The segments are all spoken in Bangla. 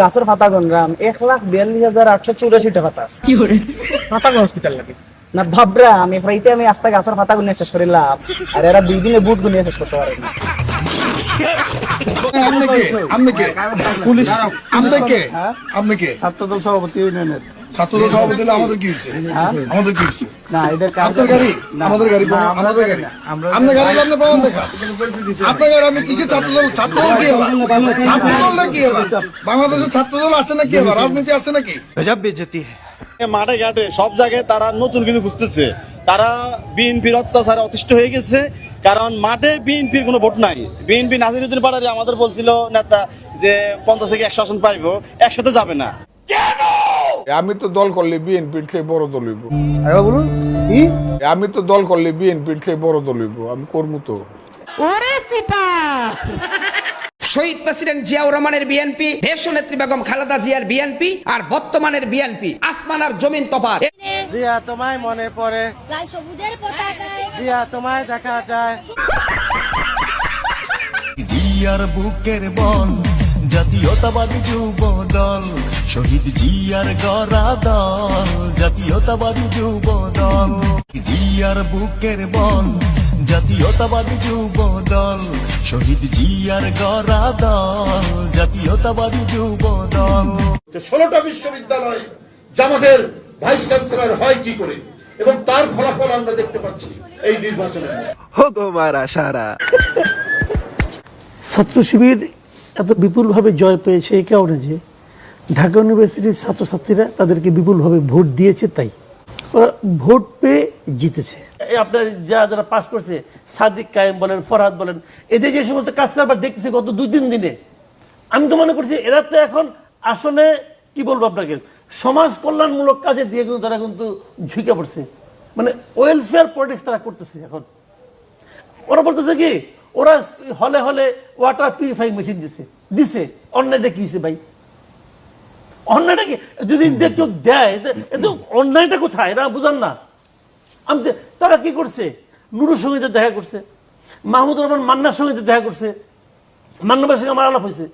গাছের পাতা গনরাম এক লাখ বিয়াল্লিশ হাজার আটশো চুরাশি টাকা পাতা মাথা গরস কিতার লাগে না ভাবরা আমি ফ্রাইতে আমি আস্তে গাছের পাতা গুনিয়ে শেষ করিলাম আর এরা দুই দিনে বুট গুনিয়ে শেষ করতে পারে না ছাত্রদল সভাপতি ইউনিয়নের ছাত্রদল সভাপতি আমাদের কি হচ্ছে আমাদের কি হচ্ছে না এদের আপনার গাড়ি? আমাদের গাড়ি আমাদের গাড়ি আপনার গাড়ি আপনি প্রমাণ দেখা আপনার গাড়ি আমি কিসের ছাত্রদল? ছাত্রদল কি ছাত্রদল না কি হবে বাংলাদেশের ছাত্রদল আছে না কি রাজনীতি আছে নাকি? মাঠে ঘাটে সব জায়গায় তারা নতুন কিছু খুঁজতেছে। তারা বিএনপির অত্যাচারে অতিষ্ঠ হয়ে গেছে কারণ মাঠে বিএনপির কোনো ভোট নাই। বিএনপি নাজিরুদ্দিন পাড়ারি আমাদের বলছিল নেতা যে পঞ্চাশ থেকে একশো আসন পাইবো একশোতে যাবে না। আমি তো দল করলে বিএনপির থেকে বড় দল হইব। বলুন কি? আমি তো দল করলে বিএনপির থেকে বড় দল হইব আমি করব তো। শহীদ প্রেসিডেন্ট জিয়াউর রহমানের বিএনপি দেশ নেত্রী বেগম খালেদা জিয়ার বিএনপি আর বর্তমানের বিএনপি আসমান আর জমিন তফাৎ। জিয়া তোমায় মনে পড়ে। জিয়া তোমায় দেখা যায়। জিয়ার বুকের বল জাতীয়তাবাদী যুব দল শহীদ জিয়ার গড়া দল জাতীয়তাবাদী যুব দল জিয়ার বুকের বল জাতীয়তাবাদী যুব দল শহীদ জিয়ার গড়া দল জাতীয়তাবাদী যুব দল ষোলোটা বিশ্ববিদ্যালয় জামাতের ভাইস চ্যান্সেলর হয় কি করে এবং তার ফলাফল আমরা দেখতে পাচ্ছি এই নির্বাচনের মধ্যে। ছাত্র শিবির এত বিপুলভাবে জয় পেয়েছে এই কারণে যে ঢাকা ইউনিভার্সিটির ছাত্রছাত্রীরা তাদেরকে বিপুলভাবে ভোট দিয়েছে তাই। ওরা ভোট পেয়ে জিতেছে। আপনার যারা যারা পাশ করছে, সাদিক কায়েম বলেন, ফরহাদ বলেন, এদের যে সমস্ত কাজ কারবার দেখতেছে গত দুই তিন দিনে, আমি তো মনে করছি এরা তো এখন আসলে, কি বলব আপনাকে, সমাজ কল্যাণমূলক কাজে দিয়ে কিন্তু তারা কিন্তু ঝুঁকে পড়ছে। মানে ওয়েলফেয়ার পলিটিক্স তারা করতেছে এখন। ওরা বলতেছে কি, ওরা হলে হলে ওয়াটার পিউরিফাইং মেশিন দিছে দিছে। অন্যায়টা কি হয়েছে ভাই? অন্যায়টা কি? যদি কেউ দেয় এতে- অন্যায়টা কোথায়? এরা বুঝান না। আমি তারা কি করছে? নুরুর সঙ্গে দেখা করছে। মাহমুদুর রহমান মান্নার সঙ্গে দেখা করছে। মান্নাবের সঙ্গে আমার আলাপ হয়েছে।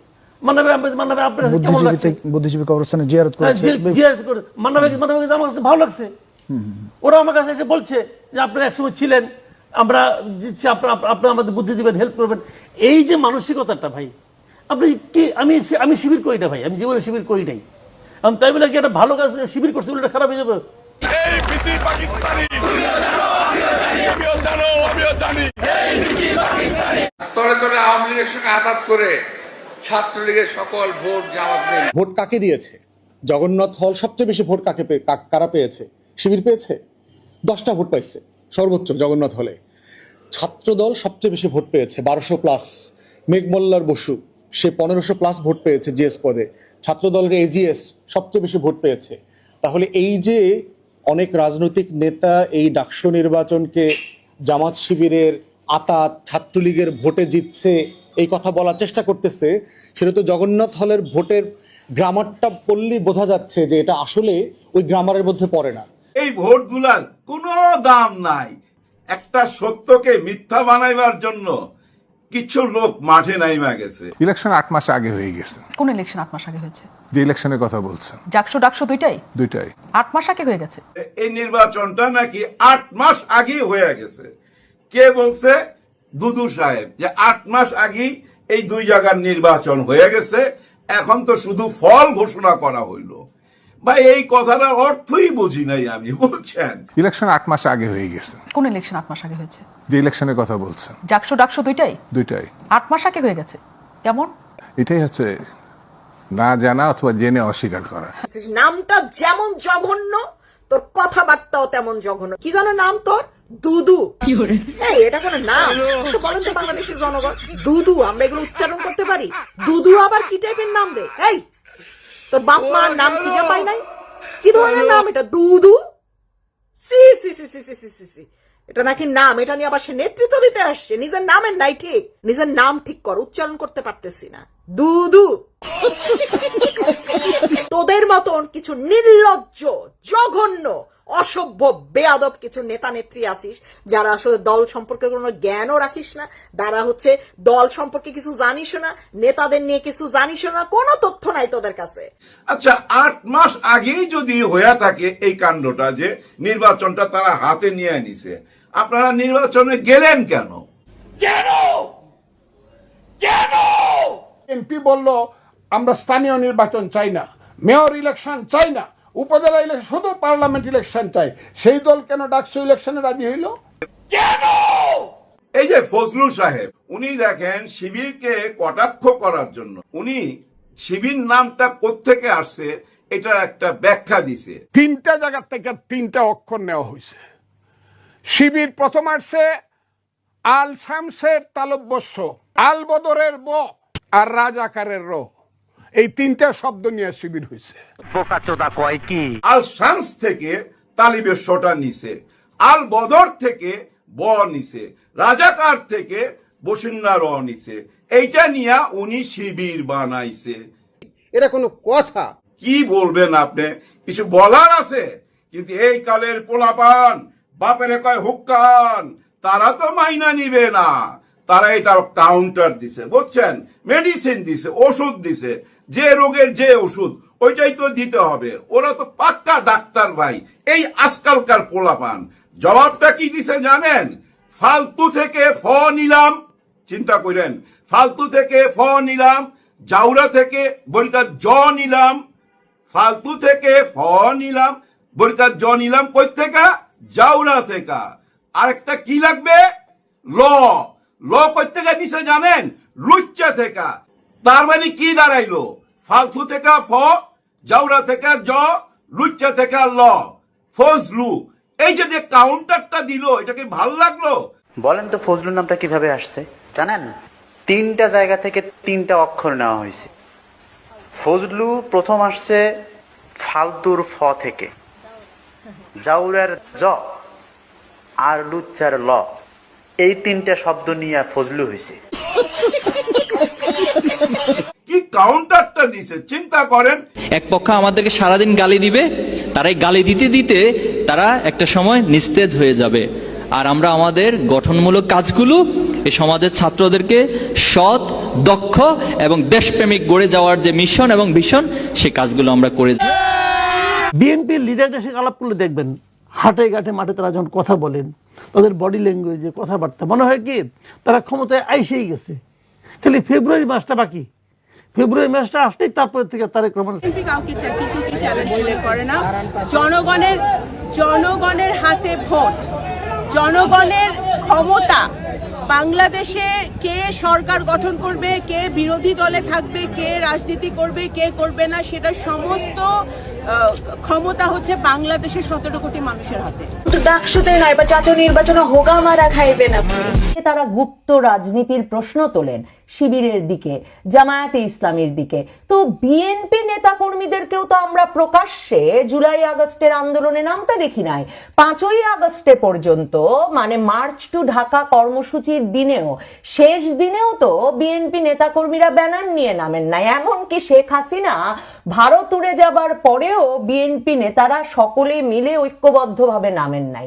বুদ্ধিজীবী কবরস্থানে জিয়ারত হ্যাঁ, করে আমার কাছে ভালো লাগছে। ওরা আমার কাছে এসে বলছে যে আপনারা একসময় ছিলেন আমরা দিচ্ছি আপনারা আপনারা আমাদের বুদ্ধি দিবেন হেল্প করবেন। এই যে মানসিকতাটা ভাই আপনি কি আমি আমি শিবির করি না ভাই আমি জীবনে শিবির করি নাই। আমি তাই বলে কি একটা ভালো কাজ শিবির করছে বলে খারাপ হয়ে যাবে? তলে তলে আওয়ামী লীগের সঙ্গে আঘাত করে ছাত্রলীগের সকল ভোট জামাত ভোট কাকে দিয়েছে? জগন্নাথ হল সবচেয়ে বেশি ভোট কাকে পেয়ে- কা- কারা পেয়েছে? শিবির পেয়েছে? দশটা ভোট পাইছে সর্বোচ্চ জগন্নাথ হলে। ছাত্রদল সবচেয়ে বেশি ভোট পেয়েছে বারোশো প্লাস মেঘমল্লার বসু। সে পনেরোশো প্লাস ভোট পেয়েছে জিএস পদে। ছাত্রদলের এজিএস সবচেয়ে বেশি ভোট পেয়েছে। তাহলে এই যে অনেক রাজনৈতিক নেতা এই ডাকসু নির্বাচনকে জামাত শিবিরের আতাত, ছাত্রলীগের ভোটে জিতছে, এই কথা বলার চেষ্টা করতেছে, সেটা তো জগন্নাথ হলের ভোটের গ্রামারটা পড়লেই বোঝা যাচ্ছে যে এটা আসলে ওই গ্রামারের মধ্যে পড়ে না। এই ভোটগুলার কোনো দাম নাই। একটা সত্যকে মিথ্যা বানাইবার জন্য কিছু লোক মাঠে নাইমা গেছে। ইলেকশন আট মাস আগে হয়ে গেছে। কোন ইলেকশন আট মাস আগে হয়েছে? যে ইলেকশনের কথা বলছেন। দুইটাই? দুইটাই। আট মাস আগে হয়ে গেছে? এই নির্বাচনটা নাকি আট মাস আগেই হয়ে গেছে। কে বলছে? দুদু সাহেব যে আট মাস আগেই এই দুই জায়গার নির্বাচন হয়ে গেছে। এখন তো শুধু ফল ঘোষণা করা হইল। বা এই কথাটার অর্থই বুঝি নাই আমি বলছেন ইলেকশন আট মাস আগে হয়ে গেছে। কোন ইলেকশন আট মাস আগে হয়েছে? যে ইলেকশনের কথা বলছেন। ডাকশো ডাকশো দুইটাই? দুইটাই। আট মাস আগে হয়ে গেছে। কেমন? এটাই হচ্ছে না জানা অথবা জেনে অস্বীকার করা। নামটা যেমন জঘন্য তোর কথাবার্তাও তেমন জঘন্য। কি জানো নাম তোর? দুদু। এই এটা কোনো নাম? আচ্ছা, বলেন তো বাংলাদেশের জনগণ। দুদু আমরা এগুলো উচ্চারণ করতে পারি? দুদু আবার কি টাইপের নাম রে? এই তোর বাপ মার নাম খুঁজে পাই নাই? কি ধরনের নাম এটা? দুদু? সি C C C C C C C. এটা নাকি নাম? এটা নিয়ে আবার সে নেতৃত্ব দিতে আসছে। নিজের নামের নাই ঠিক। নিজের নাম ঠিক কর উচ্চারণ করতে পারতেছি না। দুদু। তোদের মতন কিছু নির্লজ্জ জঘন্য অসভ্য বেয়াদব কিছু নেতা নেত্রী আছিস যারা আসলে দল সম্পর্কে কোনো জ্ঞানও রাখিস না তারা হচ্ছে দল সম্পর্কে কিছু জানিস না নেতাদের নিয়ে কিছু জানিস না কোনো তথ্য নাই তোদের কাছে। আচ্ছা আট মাস আগেই যদি হয়ে থাকে এই কাণ্ডটা যে নির্বাচনটা তারা হাতে নিয়ে নিছে আপনারা নির্বাচনে গেলেন কেন? কেন? কেন? এমপি বলল আমরা স্থানীয় নির্বাচন চাই না মেয়র ইলেকশন চাই না। উপজেলা ইলেকশন শুধু পার্লামেন্ট ইলেকশন চাই। সেই দল কেন ডাকসু ইলেকশনে রাজি হইল? কেন? এই যে ফজলুল সাহেব উনি দেখেন শিবিরকে কটাক্ষ করার জন্য। উনি শিবির নামটা কোত্থেকে আসছে এটার একটা ব্যাখ্যা দিছে। তিনটা জায়গা থেকে তিনটা অক্ষর নেওয়া হয়েছে শিবির প্রথম আসছে আল শামসের তালব্যস্য আল বদরের ব আর রাজাকারের র। এই তিনটা শব্দ নিয়ে শিবির হয়েছে। আল শামস থেকে তালিবের শোটা নিছে আল বদর থেকে ব নিছে রাজাকার থেকে বসিন্না র নিছে। এইটা নিয়ে উনি শিবির বানাইছে। এটা কোনো কথা? কি বলবেন আপনি? কিছু বলার আছে? কিন্তু এই কালের পোলাপান বাপের কয় হুক্কান তারা তো মাইনা নিবে না। তারা এটার কাউন্টার দিছে বুঝছেন? মেডিসিন দিছে ওষুধ দিছে। যে রোগের যে ওষুধ, ওইটাই তো দিতে হবে। ওরা তো পাক্কা ডাক্তার ভাই। এই আজকালকার পোলাপান। জবাবটা কি দিছে জানেন? ফালতু থেকে ফ নিলাম, চিন্তা করেন। ফালতু থেকে ফ নিলাম, জাউরা থেকে বরিকার জ নিলাম, ফালতু থেকে ফ নিলাম, বরিকার জ নিলাম কই থেকে? জাউরা থেকে। আরেকটা কি লাগবে? ল। ল কই থেকে নিছে জানেন? লুচ্চা থেকে। তার মানে কি দাঁড়াইলো? ফালতু থেকে ফ জাউরা থেকে জ লুচ্চা থেকে ল। ফজলু এই যে যে কাউন্টারটা দিল এটাকে ভালো লাগল? বলেন তো ফজলুর নামটা কীভাবে আসছে জানেন? তিনটা জায়গা থেকে তিনটা অক্ষর নেওয়া হয়েছে। ফজলু প্রথম আসছে ফালতুর ফ থেকে। জাউরের জ আর লুচ্চার ল। এই তিনটা শব্দ নিয়ে ফজলু হয়েছে। কি কাউন্টারটা দিছে? চিন্তা করেন। এক পক্ষ আমাদেরকে সারাদিন গালি দিবে তারাই গালি দিতে দিতে তারা একটা সময় নিস্তেজ হয়ে যাবে। আর আমরা আমাদের গঠনমূলক কাজগুলো এই সমাজের ছাত্রদেরকে সৎ দক্ষ এবং দেশপ্রেমিক গড়ে যাওয়ার যে মিশন এবং ভিশন সে কাজগুলো আমরা করে যাব। বিএনপির লিডারদের সাথে আলাপ করলে দেখবেন হাটে ঘাটে মাঠে তারা যখন কথা বলেন তাদের বডি ল্যাঙ্গুয়েজে কথাবার্তা মনে হয় কি তারা ক্ষমতায় আইসেই গেছে। খালি ফেব্রুয়ারি মাসটা বাকি। ফেব্রুয়ারি মাসটা আসলেই তারপরে থেকে তারেক রহমান কাউকে কিছু চ্যালেঞ্জ করে না? জনগণের জনগণের হাতে ভোট। জনগণের ক্ষমতা। বাংলাদেশে কে সরকার গঠন করবে কে বিরোধী দলে থাকবে কে রাজনীতি করবে কে করবে না সেটা সমস্ত আহ, ক্ষমতা হচ্ছে বাংলাদেশের সতেরো কোটি মানুষের হাতে। ডাকসুতে নয় বা জাতীয় নির্বাচনে হোগা মারা খাইবেন আপনি। তারা গুপ্ত রাজনীতির প্রশ্ন তোলেন। শিবিরের দিকে, জামায়াতে ইসলামের দিকে। তো বিএনপি নেতা কর্মীদেরকেও তো আমরা প্রকাশ্যে জুলাই আগস্টের আন্দোলনে নামতে দেখি নাই। পাঁচই আগস্টে পর্যন্ত মানে মার্চ টু ঢাকা কর্মসূচির দিনেও, শেষ দিনেও তো বিএনপি নেতা কর্মীরা ব্যানার নিয়ে নামেন নাই। এমনকি শেখ হাসিনা ভারত উড়ে যাবার পরেও বিএনপি নেতারা সকলে মিলে ঐক্যবদ্ধভাবে নামেন নাই।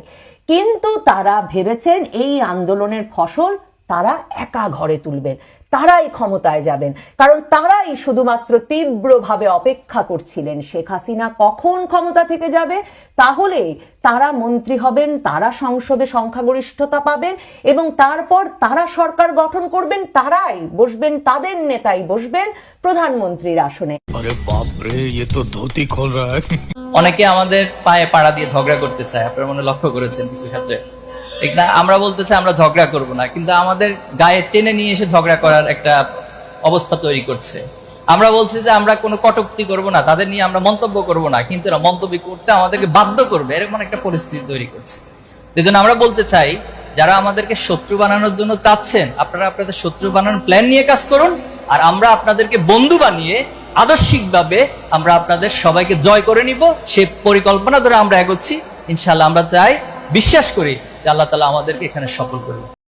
কিন্তু তারা ভেবেছেন এই আন্দোলনের ফসল তারা একা ঘরে তুলবেন। তারাই ক্ষমতায় যাবেন। কারণ তারাই শুধুমাত্র তীব্রভাবে অপেক্ষা করছিলেন শেখ হাসিনা কখন ক্ষমতা থেকে যাবে তাহলে তারা মন্ত্রী হবেন তারা সংসদে সংখ্যাগরিষ্ঠতা পাবেন এবং তারপর তারা সরকার গঠন করবেন তারাই বসবেন তাদের নেতাই বসবেন প্রধানমন্ত্রীর আসনে। অনেকে আমাদের পায়ে পাড়া দিয়ে ঝগড়া করতে চায় আপনারা মনে লক্ষ্য করেছেন কিছু ক্ষেত্রে। ঠিক না, আমরা বলতে চাই আমরা ঝগড়া করব না, কিন্তু আমাদের গায়ে টেনে নিয়ে এসে ঝগড়া করার একটা অবস্থা তৈরি করছে। আমরা বলছি যে আমরা কোনো কটুক্তি করব না, তাদের নিয়ে আমরা মন্তব্য করব না, কিন্তু এরা মন্তব্য করতে আমাদেরকে বাধ্য করবে, এরকম একটা পরিস্থিতি তৈরি করছে। এই আমরা বলতে চাই, যারা আমাদেরকে শত্রু বানানোর জন্য চাচ্ছেন, আপনারা আপনাদের শত্রু বানানোর প্ল্যান নিয়ে কাজ করুন, আর আমরা আপনাদেরকে বন্ধু বানিয়ে আদর্শিকভাবে আমরা আপনাদের সবাইকে জয় করে নিব, সে পরিকল্পনা ধরে আমরা এগোচ্ছি। ইনশাল্লাহ আমরা চাই, বিশ্বাস করি আল্লাহ তালা আমাদেরকে এখানে সফল করবে